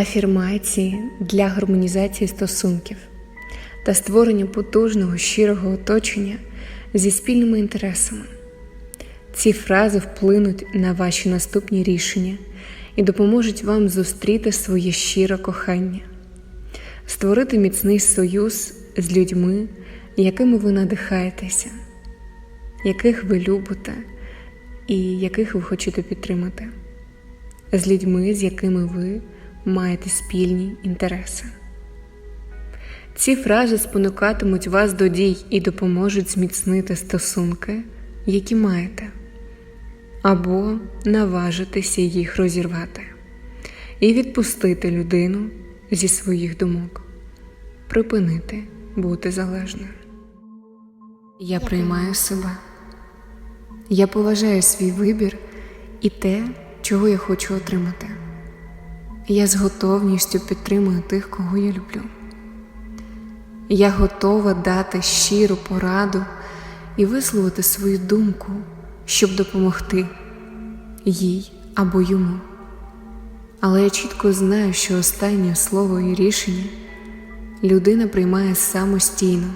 Афірмації для гармонізації стосунків та створення потужного щирого оточення зі спільними інтересами. Ці фрази вплинуть на ваші наступні рішення і допоможуть вам зустріти своє щире кохання, створити міцний союз з людьми, якими ви надихаєтеся, яких ви любите і яких ви хочете підтримати, з людьми, з якими ви маєте спільні інтереси. Ці фрази спонукатимуть вас до дій і допоможуть зміцнити стосунки, які маєте, або наважитися їх розірвати і відпустити людину зі своїх думок, припинити бути залежною. Я приймаю себе. Я поважаю свій вибір і те, чого я хочу отримати. Я з готовністю підтримую тих, кого я люблю. Я готова дати щиру пораду і висловити свою думку, щоб допомогти їй або йому. Але я чітко знаю, що останнє слово і рішення людина приймає самостійно.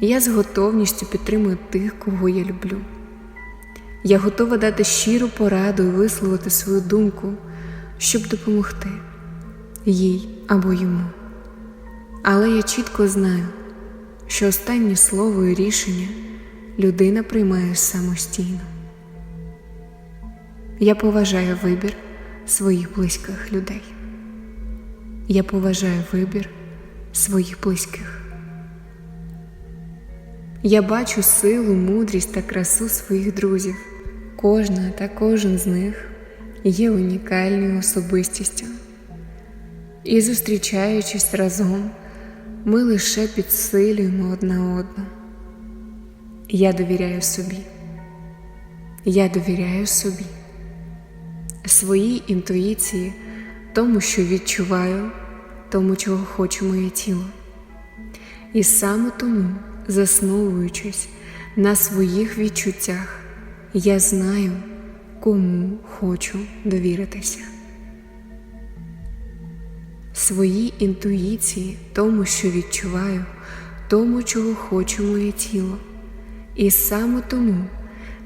Я з готовністю підтримую тих, кого я люблю. Я готова дати щиру пораду і висловити свою думку, щоб допомогти їй або йому. Але я чітко знаю, що останнє слово і рішення людина приймає самостійно. Я поважаю вибір своїх близьких людей. Я поважаю вибір своїх близьких. Я бачу силу, мудрість та красу своїх друзів. Кожна та кожен з них є унікальною особистістю. І зустрічаючись разом, ми лише підсилюємо одна одну. Я довіряю собі. Я довіряю собі, своїй інтуїції, тому, що відчуваю, тому, чого хоче моє тіло. І саме тому, засновуючись на своїх відчуттях, я знаю, кому хочу довіритися. Своїй інтуїції, тому, що відчуваю, тому, чого хоче моє тіло. І саме тому,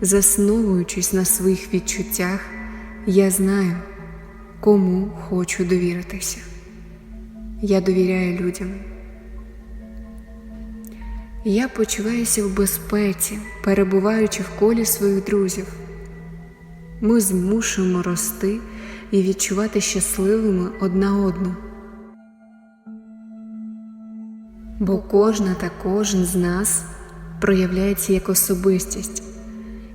засновуючись на своїх відчуттях, я знаю, кому хочу довіритися. Я довіряю людям. Я почуваюся в безпеці, перебуваючи в колі своїх друзів. Ми змушуємо рости і відчувати щасливими одна одну. Бо кожна та кожен з нас проявляється як особистість,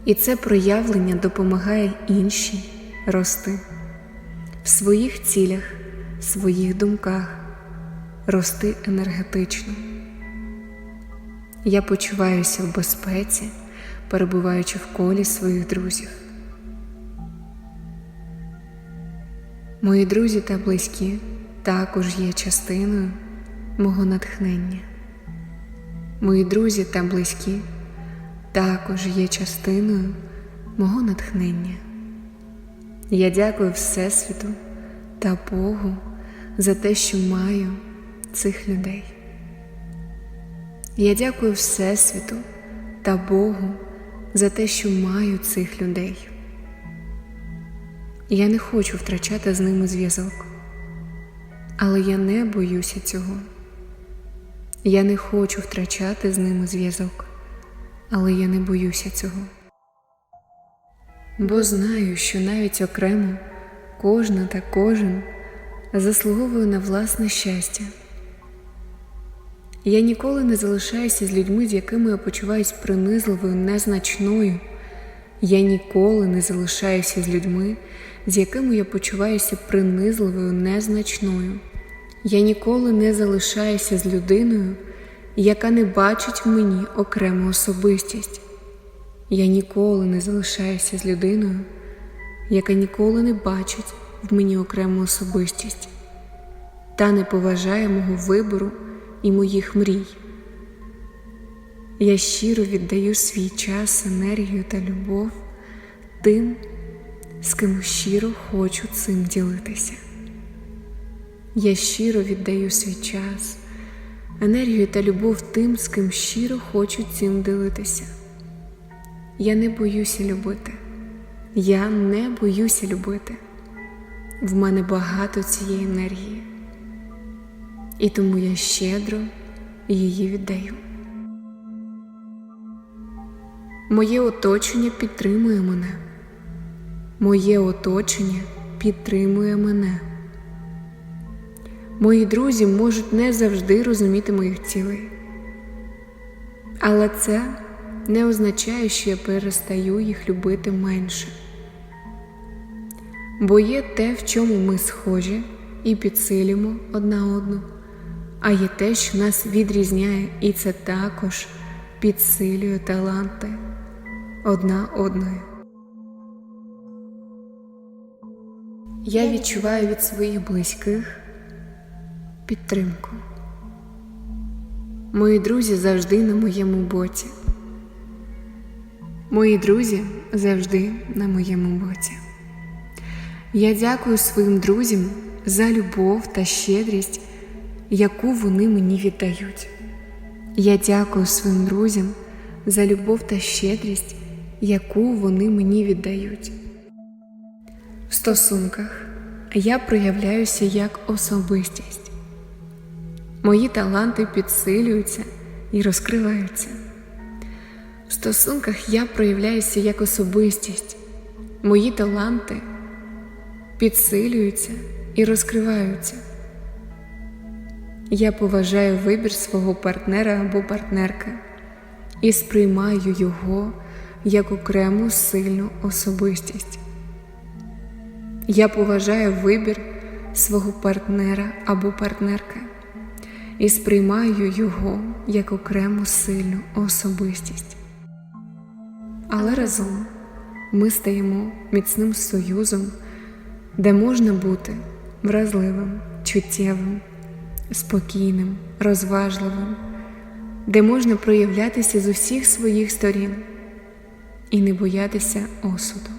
і це проявлення допомагає іншій рости в своїх цілях, своїх думках, рости енергетично. Я почуваюся в безпеці, перебуваючи в колі своїх друзів. Мої друзі та близькі також є частиною мого натхнення. Мої друзі та близькі також є частиною мого натхнення. Я дякую Всесвіту та Богу за те, що маю цих людей. Я дякую Всесвіту та Богу за те, що маю цих людей. Я не хочу втрачати з ними зв'язок, але я не боюся цього. Я не хочу втрачати з ними зв'язок, але я не боюся цього. Бо знаю, що навіть окремо кожна та кожен заслуговує на власне щастя. Я ніколи не залишаюся з людьми, з якими я почуваюся принизливою, незначною. Я ніколи не залишаюся з людьми, з якими я почуваюся принизливою, незначною. Я ніколи не залишаюся з людиною, яка не бачить в мені окрему особистість. Я ніколи не залишаюся з людиною, яка ніколи не бачить в мені окрему особистість та не поважає мого вибору і моїх мрій. Я щиро віддаю свій час, енергію та любов тим, з ким щиро хочу цим ділитися. Я щиро віддаю свій час, енергію та любов тим, з ким щиро хочу цим ділитися. Я не боюся любити, я не боюся любити. В мене багато цієї енергії, і тому я щедро її віддаю. Моє оточення підтримує мене. Моє оточення підтримує мене. Мої друзі можуть не завжди розуміти моїх цілей. Але це не означає, що я перестаю їх любити менше. Бо є те, в чому ми схожі і підсилюємо одна одну, а є те, що нас відрізняє, і це також підсилює таланти одна одної. Я відчуваю від своїх близьких підтримку. Мої друзі завжди на моєму боці. Мої друзі завжди на моєму боці. Я дякую своїм друзям за любов та щедрість, яку вони мені віддають. Я дякую своїм друзям за любов та щедрість, яку вони мені віддають. В стосунках я проявляюся як особистість. Мої таланти підсилюються і розкриваються. В стосунках я проявляюся як особистість. Мої таланти підсилюються і розкриваються. Я поважаю вибір свого партнера або партнерки і сприймаю його як окрему сильну особистість. Я поважаю вибір свого партнера або партнерки і сприймаю його як окрему сильну особистість. Але разом ми стаємо міцним союзом, де можна бути вразливим, чуттєвим, спокійним, розважливим, де можна проявлятися з усіх своїх сторін і не боятися осуду.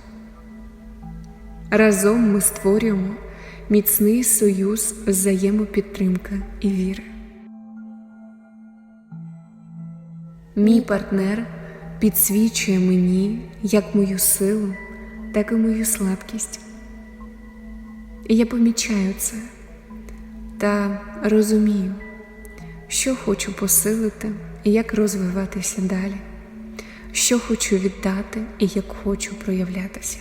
Разом ми створюємо міцний союз взаємопідтримки і віри. Мій партнер підсвічує мені як мою силу, так і мою слабкість. І я помічаю це та розумію, що хочу посилити і як розвиватися далі, що хочу віддати і як хочу проявлятися.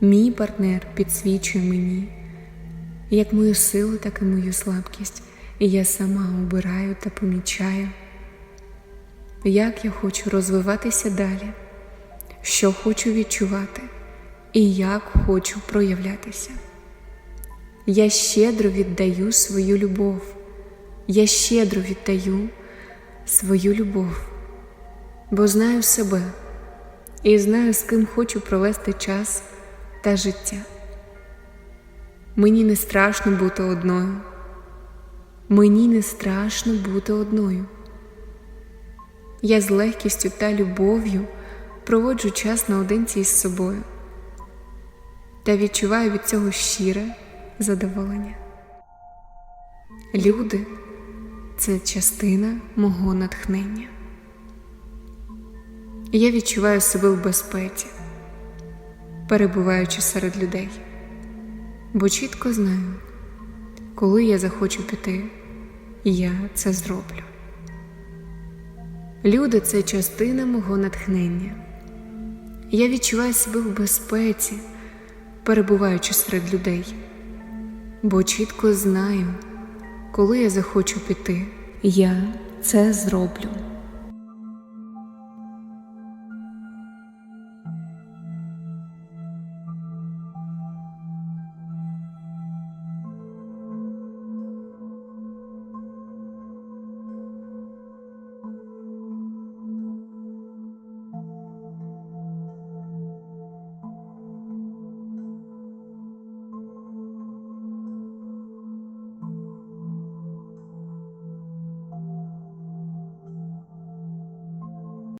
Мій партнер підсвічує мені як мою силу, так і мою слабкість, і я сама обираю та помічаю, як я хочу розвиватися далі, що хочу відчувати і як хочу проявлятися. Я щедро віддаю свою любов, я щедро віддаю свою любов, бо знаю себе і знаю, з ким хочу провести час та життя. Мені не страшно бути одною. Мені не страшно бути одною. Я з легкістю та любов'ю проводжу час наодинці із собою та відчуваю від цього щире задоволення. Люди це частина мого натхнення. Я відчуваю себе в безпеці перебуваючи серед людей, бо чітко знаю, коли я захочу піти, я це зроблю. Люди це частина мого натхнення. Я відчуваю себе в безпеці, перебуваючи серед людей, бо чітко знаю, коли я захочу піти, я це зроблю.